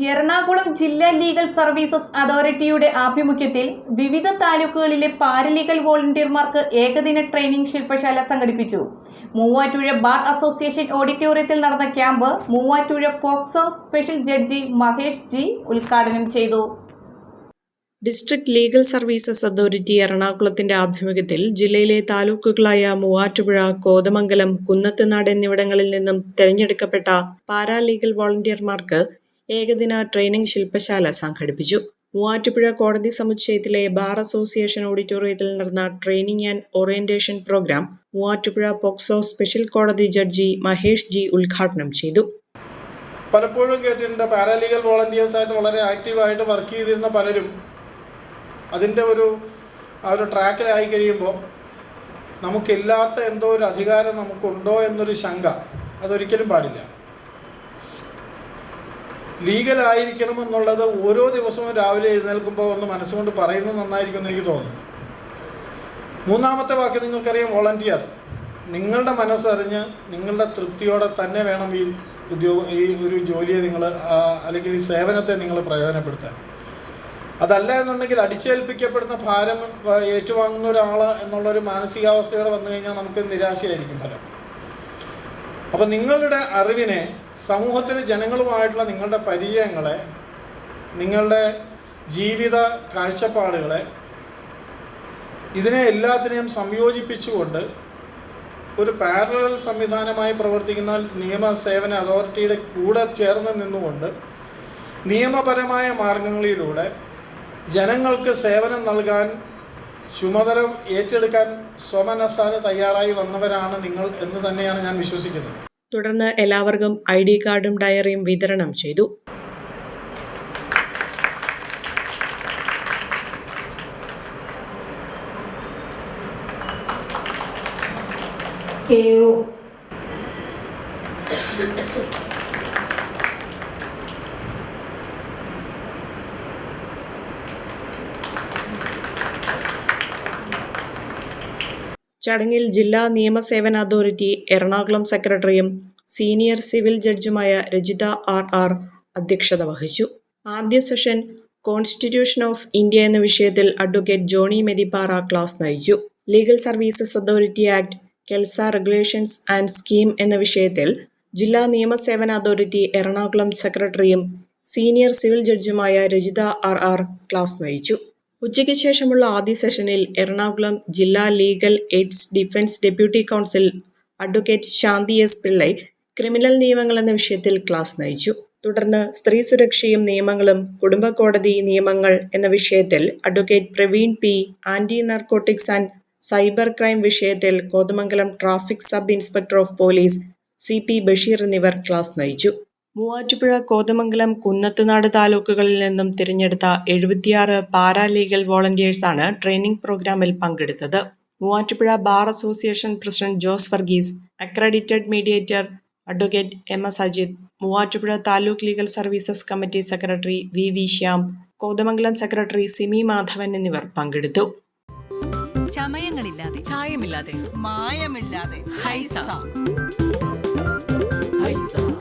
എറണാകുളം ജില്ലാ legal services അതോറിറ്റിയുടെ ആഭിമുഖ്യത്തിൽ വിവിധ താലൂക്കുകളിലെ പാരലീഗൽ വോളണ്ടിയർമാർക്ക് ഏകദിന ട്രെയിനിംഗ് ശില്പശാല സംഘടിപ്പിച്ചു. മൂവാറ്റുഴ ബാർ അസോസിയേഷൻ ഓഡിറ്റോറിയത്തിൽ നടന്ന camp Muvattupuzha POCSO special judge Mahesh G ഉദ്ഘാടനം ചെയ്തു. ഡിസ്ട്രിക്ട് ലീഗൽ സർവീസസ് അതോറിറ്റി എറണാകുളത്തിന്റെ ആഭിമുഖ്യത്തിൽ ജില്ലയിലെ താലൂക്കുകളായ മൂവാറ്റുപുഴ കോതമംഗലം കുന്നത്തുനാട് എന്നിവിടങ്ങളിൽ നിന്നും തെരഞ്ഞെടുക്കപ്പെട്ട പാരാലീഗൽ വോളണ്ടിയർമാർക്ക് ഏകദിന ട്രെയിനിംഗ് ശില്പശാല സംഘടിപ്പിച്ചു. മൂവാറ്റുപുഴ കോടതി സമുച്ചയത്തിലെ ബാർ അസോസിയേഷൻ ഓഡിറ്റോറിയത്തിൽ നടന്ന training and orientation programme Muvattupuzha POCSO special കോടതി ജഡ്ജി മഹേഷ് ജി ഉദ്ഘാടനം ചെയ്തു. പലപ്പോഴും കേട്ടിട്ടുണ്ട് പാരാലീഗൽ വോളണ്ടിയേഴ്സ് ആയിട്ട് വളരെ ആക്റ്റീവായിട്ട് വർക്ക് ചെയ്തിരുന്ന പലരും അതിന്റെ ഒരു ആ ഒരു ട്രാക്കിലായി കഴിയുമ്പോൾ നമുക്കില്ലാത്ത എന്തോ ഒരു അധികാരം നമുക്കുണ്ടോ എന്നൊരു ശങ്ക അതൊരിക്കലും പാടില്ല. ലീഗലായിരിക്കണം എന്നുള്ളത് ഓരോ ദിവസവും രാവിലെ എഴുന്നേൽക്കുമ്പോൾ ഒന്ന് മനസ്സുകൊണ്ട് പറയുന്നത് നന്നായിരിക്കും എന്ന് എനിക്ക് തോന്നുന്നു. മൂന്നാമത്തെ വാക്ക് നിങ്ങൾക്കറിയാം വോളണ്ടിയർ നിങ്ങളുടെ മനസ്സറിഞ്ഞ് നിങ്ങളുടെ തൃപ്തിയോടെ തന്നെ വേണം ഈ ഉദ്യോഗ ഈ ഒരു ജോലിയെ നിങ്ങൾ അല്ലെങ്കിൽ ഈ സേവനത്തെ നിങ്ങൾ പ്രയോജനപ്പെടുത്താൻ. അതല്ല എന്നുണ്ടെങ്കിൽ അടിച്ചേൽപ്പിക്കപ്പെടുന്ന ഭാരം ഏറ്റുവാങ്ങുന്ന ഒരാൾ എന്നുള്ളൊരു മാനസികാവസ്ഥയോടെ വന്നു കഴിഞ്ഞാൽ നമുക്ക് നിരാശയായിരിക്കും ഫലം. അപ്പം നിങ്ങളുടെ അറിവിനെ സമൂഹത്തിന് ജനങ്ങളുമായിട്ടുള്ള നിങ്ങളുടെ പരിചയങ്ങളെ നിങ്ങളുടെ ജീവിത കാഴ്ചപ്പാടുകളെ ഇതിനെ എല്ലാത്തിനെയും സംയോജിപ്പിച്ചുകൊണ്ട് ഒരു പാരലൽ സംവിധാനമായി പ്രവർത്തിക്കുന്ന നിയമസേവന അതോറിറ്റിയുടെ കൂടെ ചേർന്ന് നിന്നുകൊണ്ട് നിയമപരമായ മാർഗങ്ങളിലൂടെ ജനങ്ങൾക്ക് സേവനം നൽകാൻ ചുമതല ഏറ്റെടുക്കാൻ സ്വമനസാല തയ്യാറായി വന്നവരാണ് നിങ്ങൾ എന്ന് തന്നെയാണ് ഞാൻ വിശ്വസിക്കുന്നത്. തുടർന്ന് എല്ലാവർക്കും ഐ ഡി കാർഡും ഡയറിയും വിതരണം ചെയ്തു. കെ ചടങ്ങിൽ ജില്ലാ നിയമസേവന അതോറിറ്റി എറണാകുളം സെക്രട്ടറിയും സീനിയർ സിവിൽ ജഡ്ജുമായ രജിത ആർ ആർ അധ്യക്ഷത വഹിച്ചു. ആദ്യ സെഷൻ കോൺസ്റ്റിറ്റ്യൂഷൻ ഓഫ് ഇന്ത്യ എന്ന വിഷയത്തിൽ അഡ്വക്കേറ്റ് ജോണി മെതിപ്പാറ ക്ലാസ് നയിച്ചു. Legal services authority act KELSA regulations and scheme എന്ന വിഷയത്തിൽ ജില്ലാ നിയമസേവന അതോറിറ്റി എറണാകുളം സെക്രട്ടറിയും സീനിയർ സിവിൽ ജഡ്ജുമായ രജിത ആർ ആർ ക്ലാസ് നയിച്ചു. ഉച്ചയ്ക്ക് ശേഷമുള്ള ആദ്യ സെഷനിൽ എറണാകുളം ജില്ലാ legal aids defence deputy counsel advocate Shanthi S Pillai criminal നിയമങ്ങൾ എന്ന വിഷയത്തിൽ ക്ലാസ് നയിച്ചു. തുടർന്ന് സ്ത്രീ സുരക്ഷയും നിയമങ്ങളും കുടുംബ കോടതി നിയമങ്ങൾ എന്ന വിഷയത്തിൽ advocate Praveen P anti narcotics and cyber crime വിഷയത്തിൽ Kothamangalam traffic sub inspector of police C P Basheer എന്നിവർ ക്ലാസ് നയിച്ചു. മൂവാറ്റുപുഴ കോതമംഗലം കുന്നത്തുനാട് താലൂക്കുകളിൽ നിന്നും തിരഞ്ഞെടുത്ത എഴുപത്തിയാറ് പാരാലീഗൽ വോളണ്ടിയേഴ്സാണ് ട്രെയിനിംഗ് പ്രോഗ്രാമിൽ പങ്കെടുത്തത്. Muvattupuzha bar association president Jose Varghese accredited mediator advocate M S Ajith Muvattupuzha taluk legal services committee secretary V V Shyam Kothamangalam secretary Simi Madhavan എന്നിവർ പങ്കെടുത്തു. ചമയങ്ങളില്ലാതെ ചായമില്ലാതെ മായമില്ലാതെ ഹൈസ. ഹൈസ.